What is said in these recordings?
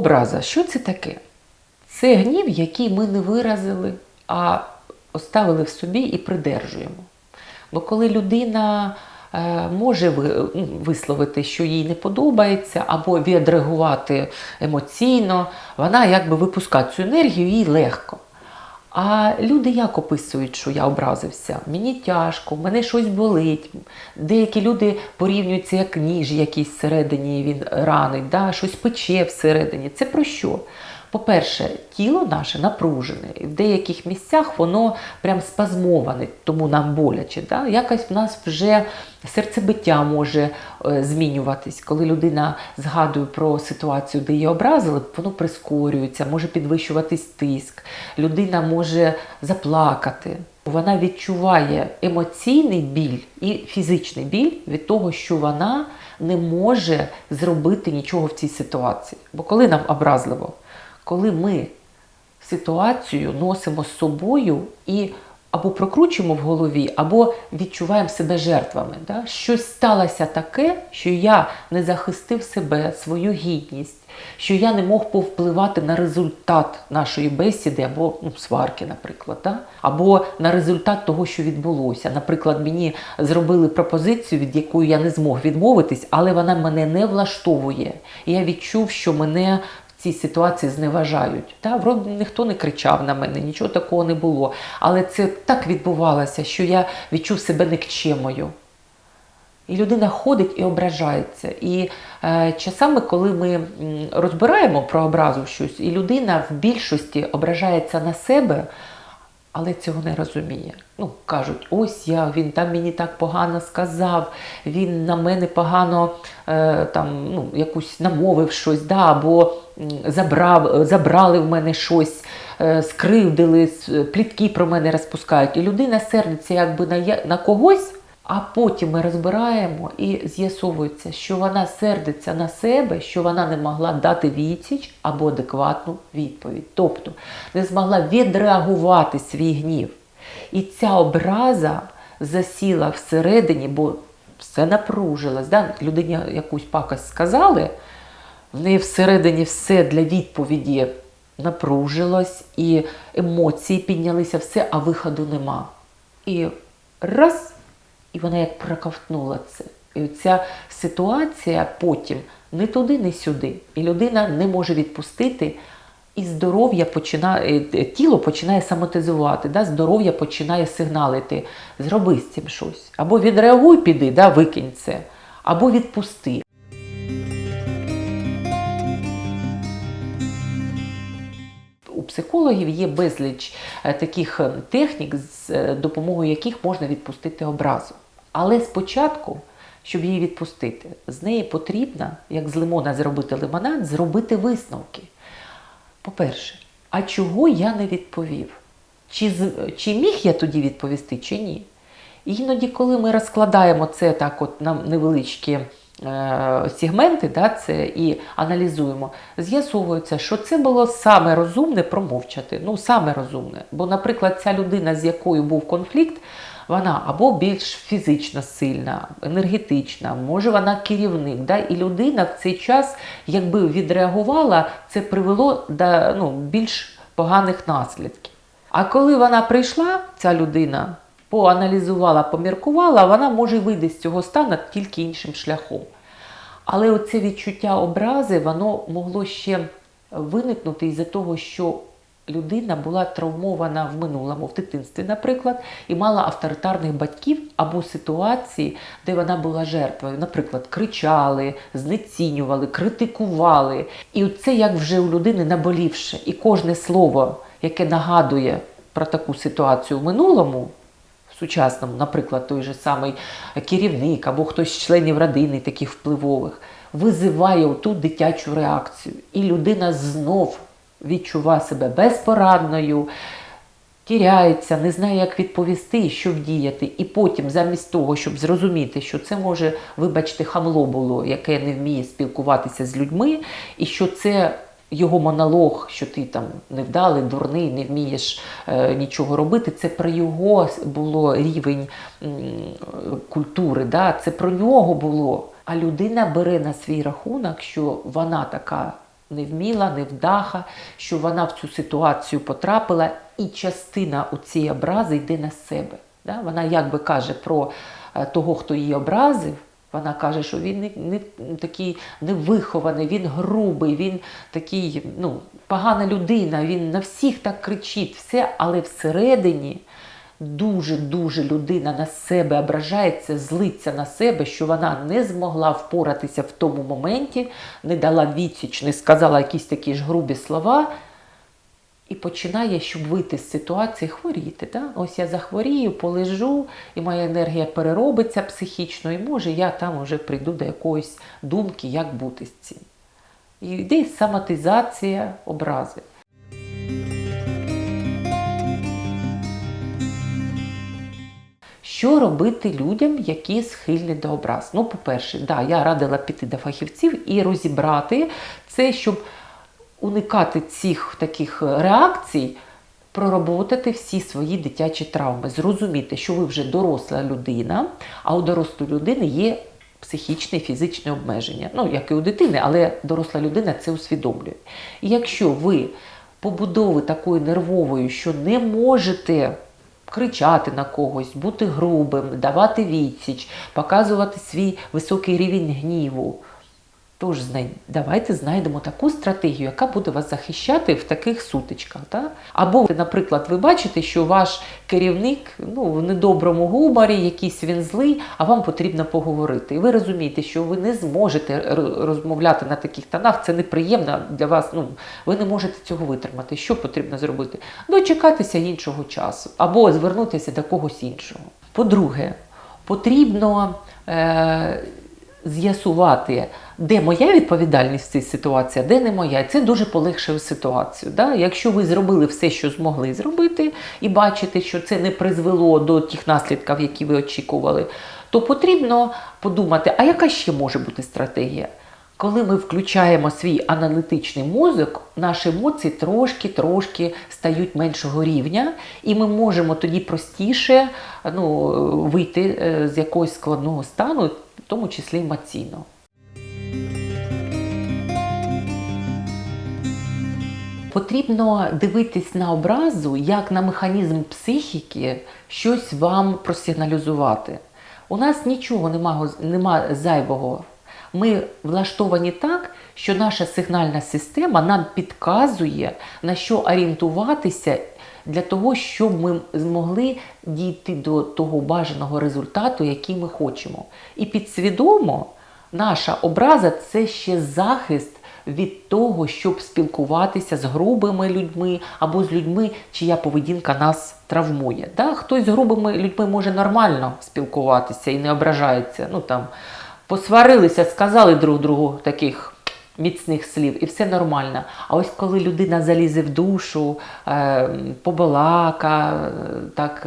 Образа, що це таке? Це гнів, який ми не виразили, а оставили в собі і придержуємо. Бо коли людина е, може ну, висловити, що їй не подобається, або відреагувати емоційно, вона якби випускає цю енергію, їй легко. А люди як описують, що я образився? Мені тяжко, мене щось болить. Деякі люди порівнюють це як ніж якийсь всередині він ранить, да? щось пече всередині. Це про що? По-перше, тіло наше напружене, в деяких місцях воно прям спазмоване, тому нам боляче. Да? Якось в нас вже серцебиття може е, змінюватись. Коли людина згадує про ситуацію, де її образили, воно прискорюється, може підвищуватись тиск, людина може заплакати. Вона відчуває емоційний біль і фізичний біль від того, що вона не може зробити нічого в цій ситуації. Бо коли нам образливо, коли ми ситуацію носимо з собою і або прокручуємо в голові, або відчуваємо себе жертвами. Да? Щось сталося таке, що я не захистив себе, свою гідність, що я не мог повпливати на результат нашої бесіди або ну, сварки, наприклад, да? або на результат того, що відбулося. Наприклад, мені зробили пропозицію, від якої я не змог відмовитись, але вона мене не влаштовує. І я відчув, що мене цій ситуації зневажають. Та, вроде ніхто не кричав на мене, нічого такого не було. Але це так відбувалося, що я відчув себе нікчемою. І людина ходить і ображається. І е, часами, коли ми розбираємо про образу щось, і людина в більшості ображається на себе, але цього не розуміє. Ну, кажуть, ось я, він там мені так погано сказав, він на мене погано е, там, ну, якусь намовив щось, да, або забрав, забрали в мене щось, е, скривдили, плітки про мене розпускають. І людина сердиться якби на, на когось. А потім ми розбираємо і з'ясовується, що вона сердиться на себе, що вона не могла дати відсіч або адекватну відповідь. Тобто не змогла відреагувати свій гнів. І ця образа засіла всередині, бо все напружилось. Да? Людині якусь пакость сказали, в неї всередині все для відповіді напружилось, і емоції піднялися, все, а виходу нема. І раз, і вона як проковтнула це. І ця ситуація потім не туди, не сюди. І людина не може відпустити, і здоров'я починає, е, тіло починає самотизувати, да? здоров'я починає сигналити. Зроби з цим щось. Або відреагуй, піди, да? викинь це, або відпусти. У психологів є безліч е, таких е, технік, з е, допомогою яких можна відпустити образу. Але спочатку, щоб її відпустити, з неї потрібно, як з лимона зробити лимонад, зробити висновки. По-перше, а чого я не відповів? Чи, чи міг я тоді відповісти, чи ні? Іноді, коли ми розкладаємо це так, от на невеличкі е, сегменти, да, це і аналізуємо, з'ясовується, що це було саме розумне промовчати. Ну, саме розумне. Бо, наприклад, ця людина, з якою був конфлікт, вона або більш фізично сильна, енергетична, може вона керівник. Да? І людина в цей час, якби відреагувала, це привело до ну, більш поганих наслідків. А коли вона прийшла, ця людина, поаналізувала, поміркувала, вона може вийти з цього стану тільки іншим шляхом. Але оце відчуття образи, воно могло ще виникнути із-за того, що людина була травмована в минулому, в дитинстві, наприклад, і мала авторитарних батьків або ситуації, де вона була жертвою. Наприклад, кричали, знецінювали, критикували. І це як вже у людини наболівше. І кожне слово, яке нагадує про таку ситуацію в минулому, сучасному, наприклад, той же самий керівник або хтось з членів родини таких впливових, визиває ту дитячу реакцію. І людина знов відчуває себе безпорадною, тіряється, не знає, як відповісти що вдіяти. І потім, замість того, щоб зрозуміти, що це може, вибачте, хамло було, яке не вміє спілкуватися з людьми, і що це. Його монолог, що ти там невдалий, дурний, не вмієш е, нічого робити, це про його було рівень м, культури, да? це про нього було. А людина бере на свій рахунок, що вона така невміла, невдаха, що вона в цю ситуацію потрапила, і частина у цієї образи йде на себе. Да? Вона якби каже про е, того, хто її образив. Вона каже, що він не, не такий невихований, він грубий, він такий ну, погана людина, він на всіх так кричить, все, але всередині дуже-дуже людина на себе ображається, злиться на себе, що вона не змогла впоратися в тому моменті, не дала відсіч, не сказала якісь такі ж грубі слова. І починає, щоб вийти з ситуації, хворіти. Да? Ось я захворію, полежу, і моя енергія переробиться психічно, і може я там вже прийду до якоїсь думки, як бути з цим. І йде самотизація образи. Що робити людям, які схильні до образ? Ну, по-перше, да, я радила піти до фахівців і розібрати це, щоб уникати цих таких реакцій, пророботати всі свої дитячі травми, зрозуміти, що ви вже доросла людина, а у дорослої людини є психічне і фізичне обмеження. Ну, як і у дитини, але доросла людина це усвідомлює. І якщо ви побудови такої нервової, що не можете кричати на когось, бути грубим, давати відсіч, показувати свій високий рівень гніву. Тож давайте знайдемо таку стратегію, яка буде вас захищати в таких сутичках. Так? Або, наприклад, ви бачите, що ваш керівник ну, в недоброму гуморі, якийсь він злий, а вам потрібно поговорити. І ви розумієте, що ви не зможете розмовляти на таких тонах, це неприємно для вас. Ну, Ви не можете цього витримати. Що потрібно зробити? Дочекатися іншого часу, або звернутися до когось іншого. По-друге, потрібно. Е- з'ясувати, де моя відповідальність в цій ситуації, де не моя. Це дуже полегшує ситуацію. Да? Якщо ви зробили все, що змогли зробити, і бачите, що це не призвело до тих наслідків, які ви очікували, то потрібно подумати, а яка ще може бути стратегія? Коли ми включаємо свій аналітичний мозок, наші емоції трошки-трошки стають меншого рівня, і ми можемо тоді простіше ну, вийти е, з якогось складного стану, в тому числі емоційно. Потрібно дивитись на образу, як на механізм психіки щось вам просигналізувати. У нас нічого немає, немає зайвого ми влаштовані так, що наша сигнальна система нам підказує, на що орієнтуватися для того, щоб ми змогли дійти до того бажаного результату, який ми хочемо. І підсвідомо наша образа це ще захист. Від того, щоб спілкуватися з грубими людьми або з людьми, чия поведінка нас травмує. Да? Хтось з грубими людьми може нормально спілкуватися і не ображається. Ну там посварилися, сказали друг другу таких міцних слів, і все нормально. А ось коли людина залізе в душу, е, побалака так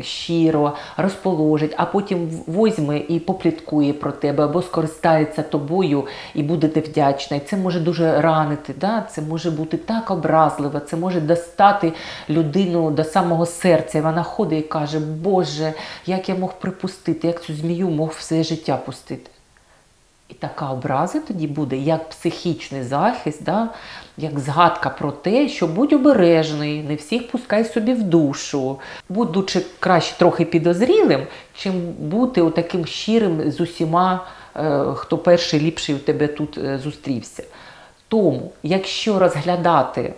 щиро, розположить, а потім возьме і попліткує про тебе, або скористається тобою і буде вдячна. І це може дуже ранити. Да? Це може бути так образливо, це може достати людину до самого серця. Вона ходить і каже, Боже, як я мог припустити, як цю змію мог все життя пустити. І така образа тоді буде як психічний захист, да? як згадка про те, що будь обережний, не всіх пускай собі в душу, будучи краще трохи підозрілим, чим бути таким щирим з усіма, е, хто перший ліпший у тебе тут е, зустрівся. Тому, якщо розглядати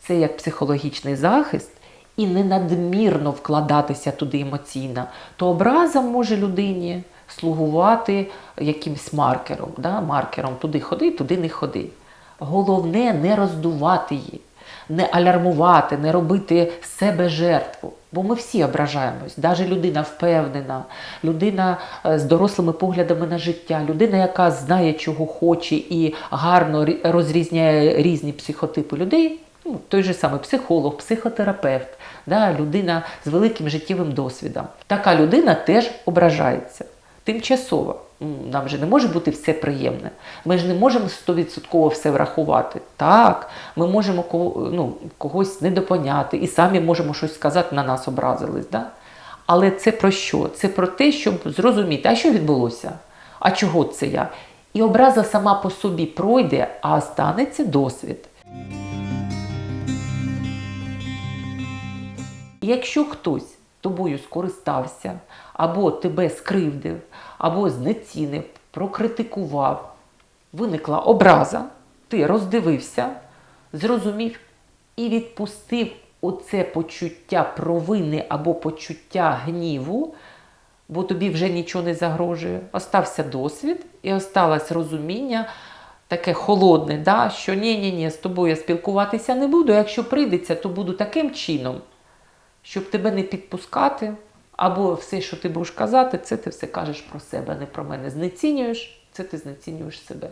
це як психологічний захист, і не надмірно вкладатися туди емоційно, то образа може людині слугувати якимсь маркером. Да? Маркером туди ходи, туди не ходи. Головне не роздувати її, не алярмувати, не робити себе жертву. Бо ми всі ображаємось. Навіть людина впевнена, людина е, з дорослими поглядами на життя, людина, яка знає, чого хоче і гарно розрізняє різні психотипи людей. Ну, той же самий психолог, психотерапевт, да, людина з великим життєвим досвідом. Така людина теж ображається тимчасово. Нам же не може бути все приємне. Ми ж не можемо 100% все врахувати. Так, ми можемо ну, когось недопоняти і самі можемо щось сказати, на нас образились. Да? Але це про що? Це про те, щоб зрозуміти, а що відбулося? А чого це я? І образа сама по собі пройде, а останеться досвід. Якщо хтось тобою скористався, або тебе скривдив, або знецінив, прокритикував, виникла образа, ти роздивився, зрозумів і відпустив оце почуття провини або почуття гніву, бо тобі вже нічого не загрожує. Остався досвід і осталось розуміння таке холодне, да, що ні-ні-ні, з тобою я спілкуватися не буду. Якщо прийдеться, то буду таким чином, щоб тебе не підпускати, або все, що ти будеш казати, це ти все кажеш про себе, не про мене. Знецінюєш, це ти знецінюєш себе.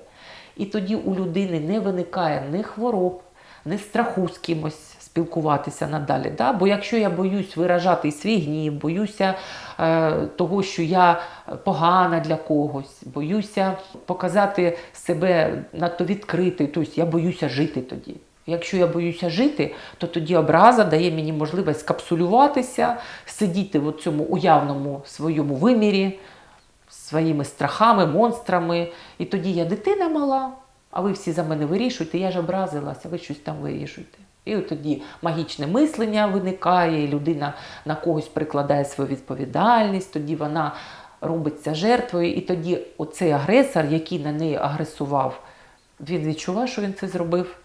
І тоді у людини не виникає ні хвороб, ні страху з кимось спілкуватися надалі. Да? Бо якщо я боюсь виражати свій гнів, боюся е, того, що я погана для когось, боюся показати себе надто відкритий, тобто я боюся жити тоді. Якщо я боюся жити, то тоді образа дає мені можливість капсулюватися, сидіти в цьому уявному своєму вимірі, своїми страхами, монстрами. І тоді я дитина мала, а ви всі за мене вирішуєте, я ж образилася, ви щось там вирішуєте. І от тоді магічне мислення виникає, і людина на когось прикладає свою відповідальність, тоді вона робиться жертвою, і тоді оцей агресор, який на неї агресував, він відчуває, що він це зробив.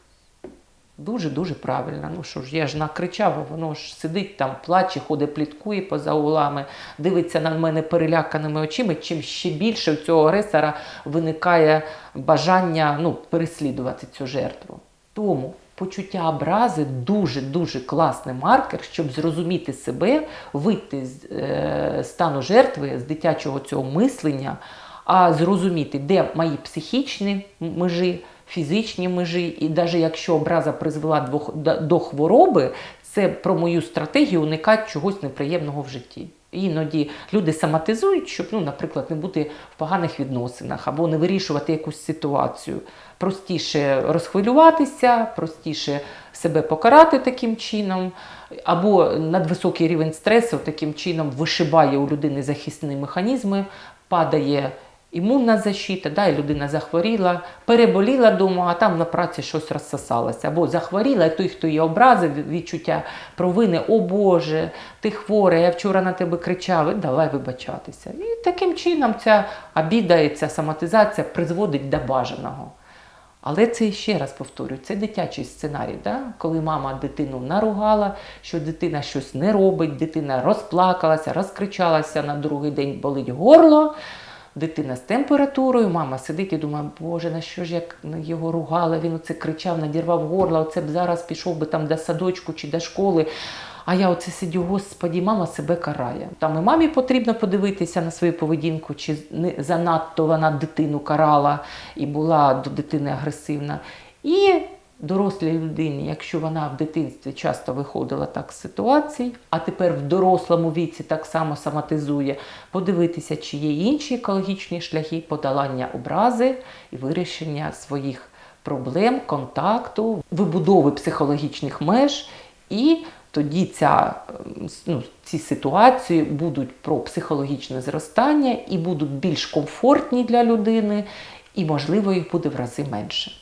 Дуже-дуже правильно. Ну що ж, я ж накричав, а воно ж сидить там, плаче, ходить, пліткує поза углами, дивиться на мене переляканими очима. Чим ще більше у цього агресора виникає бажання ну, переслідувати цю жертву. Тому почуття образи дуже-дуже класний маркер, щоб зрозуміти себе, вийти з е, стану жертви, з дитячого цього мислення, а зрозуміти, де мої психічні межі, фізичні межі, і навіть якщо образа призвела до, хвороби, це про мою стратегію уникати чогось неприємного в житті. Іноді люди саматизують, щоб, ну, наприклад, не бути в поганих відносинах або не вирішувати якусь ситуацію. Простіше розхвилюватися, простіше себе покарати таким чином, або надвисокий рівень стресу таким чином вишибає у людини захисні механізми, падає імунна защита, да, і людина захворіла, переболіла вдома, а там на праці щось розсосалося. Або захворіла, і той, хто її образив, відчуття провини, о Боже, ти хвора, я вчора на тебе кричав, і давай вибачатися. І таким чином ця обіда і ця соматизація призводить до бажаного. Але це ще раз повторюю, це дитячий сценарій, да? коли мама дитину наругала, що дитина щось не робить, дитина розплакалася, розкричалася, на другий день болить горло. Дитина з температурою, мама сидить і думає, Боже, на що ж як його ругала, він оце кричав, надірвав горло, оце б зараз пішов би там до садочку чи до школи. А я оце сидю, господі, мама себе карає. Там і мамі потрібно подивитися на свою поведінку, чи не занадто вона дитину карала і була до дитини агресивна. І дорослій людині, якщо вона в дитинстві часто виходила так з ситуацій, а тепер в дорослому віці так само соматизує, подивитися, чи є інші екологічні шляхи подолання образи і вирішення своїх проблем, контакту, вибудови психологічних меж і тоді ця, ну, ці ситуації будуть про психологічне зростання і будуть більш комфортні для людини, і, можливо, їх буде в рази менше.